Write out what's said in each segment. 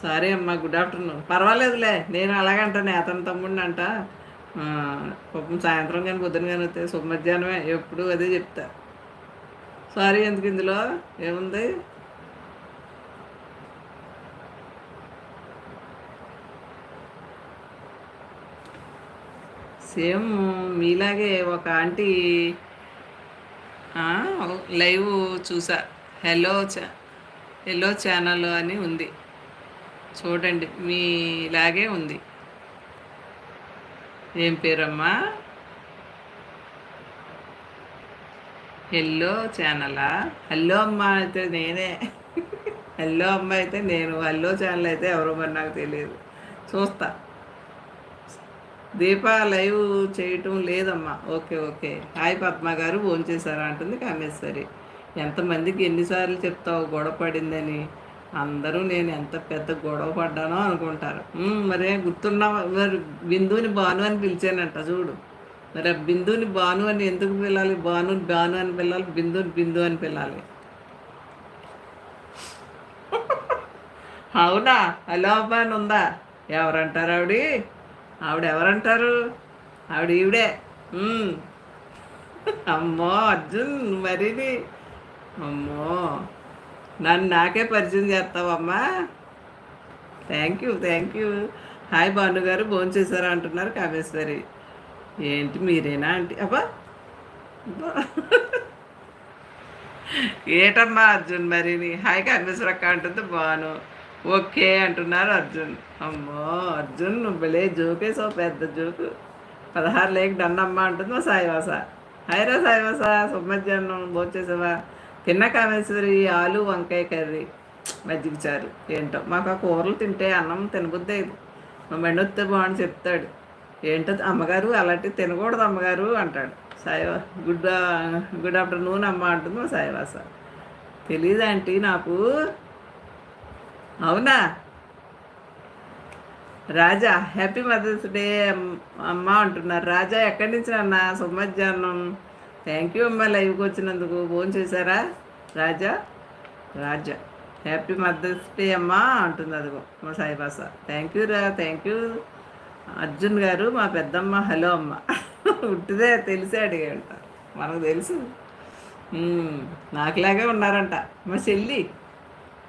Sorry అమ్మా good afternoon పర్వాలేదులే నేను అలాగంటానే అతని తమ్ముడిని అంట పాపం సాయంత్రం కానీ పొద్దున కానీ వస్తే శుభ మధ్యాహ్నమే ఎప్పుడు అదే చెప్తా. సారీ ఎందుకు ఇందులో? ఏముంది? సేమ్ మీలాగే ఒక ఆంటీ లైవ్ చూసా. హలో చా హలో ఛానల్ అని ఉంది. చూడండి మీలాగే ఉంది. ఏం పేరమ్మా? హెల్లో ఛానలా హలో అమ్మ అయితే నేనే. హలో అమ్మ అయితే నేను. హలో ఛానల్ అయితే ఎవరో మరి నాకు తెలియదు. చూస్తా. దీప లైవ్ చేయటం లేదమ్మా. Okay okay. హాయ్ పద్మ గారు ఫోన్ చేశారా అంటుంది కామేశ్వరి. ఎంతమందికి ఎన్నిసార్లు చెప్తావు గొడవ పడిందని? అందరూ నేను ఎంత పెద్ద గొడవ పడ్డానో అనుకుంటారు. మరే గుర్తున్నా మరి బిందుని బాను అని పిలిచానంట చూడు. మరి ఆ బిందుని బాను అని ఎందుకు పిలాలి? బాణుని బాను అని పిల్లాలి బిందుని బిందు అని పిల్లాలి అవునా? హలో అబ్బాయి ఉందా? ఎవరంటారు ఆవిడ? ఆవిడ ఎవరంటారు? ఆవిడ ఈవిడే. అమ్మో అర్జున్ మరిది. అమ్మో. నన్ను నాకే పరిచయం చేస్తావమ్మా. Thank you thank you hi Bhanu garu భోజనం చేశారా అంటున్నారు కామేశ్వరి. ఏంటి మీరేనా అంటే? అబ్బా. ఏటమ్మా అర్జున్ మరిని? హాయ్ కామేశ్వర అక్క అంటుంది బాను. ఓకే అంటున్నారు అర్జున్. అమ్మో అర్జున్ నువ్వు భలే జోకేసావు పెద్ద జోకు. పదహారు లేక డన్నమ్మ అంటుంది మా సాయివాస. హాయ్ రా సాయివాస సుమధ్యాహ్నం భోంచేసావా తిన్న కామేశ్వరి ఆలు వంకాయ కర్రీ మజ్జిగ చారు ఏంటో. మాకు ఆ కూరలు తింటే అన్నం తినబుద్ది అయింది మా మెండొస్తే బాగుండి చెప్తాడు. ఏంటో అమ్మగారు అలాంటివి తినకూడదు అమ్మగారు అంటాడు. సాయివా గుడ్ గుడ్ ఆఫ్టర్నూన్ అమ్మ అంటుంది మా సాయివాస తెలీదు ఆంటీ నాకు. అవునా? రాజా హ్యాపీ మదర్స్ డే అమ్మ అంటున్నారు. రాజా ఎక్కడి నుంచి అన్న సుమధ్యాహ్నం థ్యాంక్ యూ అమ్మ. లైవ్కి వచ్చినందుకు ఫోన్ చేశారా? Raja? Raja. Happy Mother's Day అమ్మా అంటుంది అదిగో మా సాయిబాస. థ్యాంక్ యూ రా థ్యాంక్ యూ అర్జున్ గారు మా పెద్దమ్మ హలో అమ్మ. ఉట్టిదే తెలిసే అడిగాడంట. మనకు తెలుసు. నాకులాగే ఉన్నారంట. మా చెల్లి.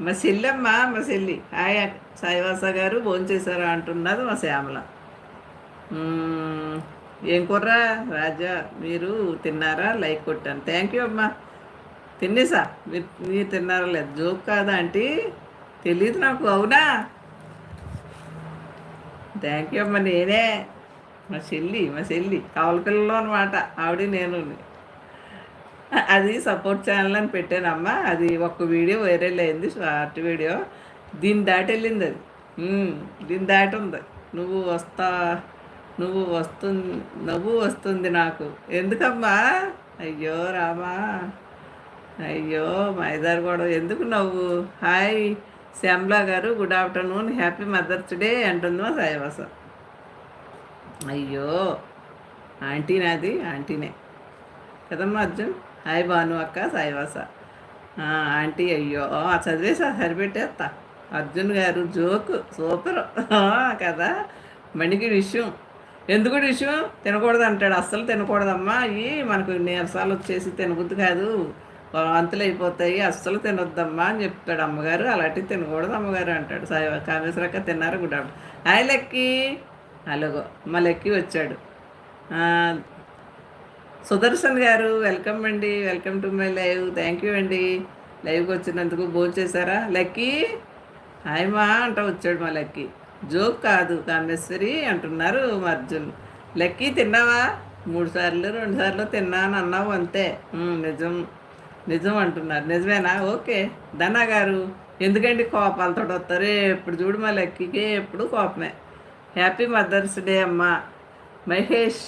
మా చెల్లెమ్మ మా చెల్లి. హాయ్ సాయివాస గారు భోంచేశారా అంటున్నది మా శ్యామల. ఏం కుర్రా? రాజా మీరు తిన్నారా? లైక్ కొట్టాను. థ్యాంక్ యూ అమ్మా. తిన్నేసా? మీరు మీరు తిన్నారా లేదు. జోక్ కాదా ఆంటీ? తెలీదు నాకు అవునా? థ్యాంక్ యూ అమ్మా నేనే. మా చెల్లి మా చెల్లి. కావలపిల్లలో అనమాట ఆవిడ నేను. అది సపోర్ట్ ఛానల్ అని పెట్టానమ్మా. అది ఒక వీడియో వైరల్ అయింది షార్ట్ వీడియో. దీన్ని దాటి వెళ్ళింది అది దీన్ని దాటి ఉంది నువ్వు వస్తా నువ్వు వస్తుంది నవ్వు వస్తుంది నాకు. ఎందుకమ్మా? అయ్యో రామా. అయ్యో మైదార్ కూడా ఎందుకు నవ్వు? Hi Shyamala garu good afternoon happy Mother's Day అంటుందో మా సాయివాస. అయ్యో ఆంటీ నాది ఆంటీనే. కదమ్మా అర్జున్? హాయ్ భాను అక్క సాయివాస. ఆంటీ అయ్యో. ఆ, చదివేసా సరిపెట్టేస్తా. అర్జున్ గారు జోకు సూపర్. కదా? మణికి విషయం. ఎందుకు విషయం? తినకూడదు అంటాడు. అస్సలు తినకూడదమ్మా. అవి మనకు నీరసాలు వచ్చేసి తినబుద్ది కాదు. వంతులు అయిపోతాయి. అస్సలు తినొద్దమ్మా అని చెప్తాడు అమ్మగారు. అలాంటివి తినకూడదు అమ్మగారు అంటాడు. కామేశ్వరక్క తిన్నారు గుడ్ ఆఫ్టర్ హాయ్ లెక్కి. అలాగో మా లెక్కి వచ్చాడు. సుదర్శన్ గారు వెల్కమ్ అండి. Welcome to my live. Thank you అండి. లైవ్కి వచ్చినందుకు భోజనం చేశారా లక్కీ? హాయ్ మా అంట వచ్చాడు మా లక్కీ. జోక్ కాదు కామేశ్వరి అంటున్నారు అర్జున్. లక్కీ తిన్నావా? మూడు సార్లు రెండు సార్లు తిన్నాను అన్నావు అంతే. నిజం. నిజం అంటున్నారు. నిజమేనా? ఓకే. ధనా గారు ఎందుకండి కోపాలతో వస్తారు? ఎప్పుడు చూడు మా లక్కీకి ఎప్పుడు కోపమే. హ్యాపీ మదర్స్ డే అమ్మ. మహేష్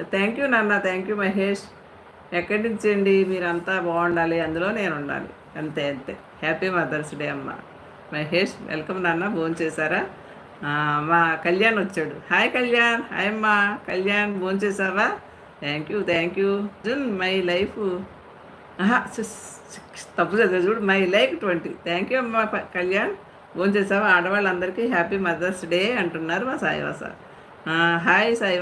థ్యాంక్ యూ నాన్న థ్యాంక్ యూ మహేష్. ఎక్కడి నుంచి అండి? మీరంతా బాగుండాలి అందులో నేను ఉండాలి. అంతే అంతే. హ్యాపీ మదర్స్ డే అమ్మ. మహేష్ వెల్కమ్ నాన్న భోజనం చేశారా మా కళ్యాణ్ వచ్చాడు. హాయ్ కళ్యాణ్. హాయ్ అమ్మా. కళ్యాణ్ భోజనం చేసావా? థ్యాంక్ యూ థ్యాంక్ యూ జున్ మై లైఫ్ తప్పు చదివా చూడు. My life twenty thank you అమ్మా కళ్యాణ్. ఫోన్ చేసావా? ఆడవాళ్ళందరికీ హ్యాపీ మదర్స్ డే అంటున్నారు మా సాయివాస. హాయ్ సాయి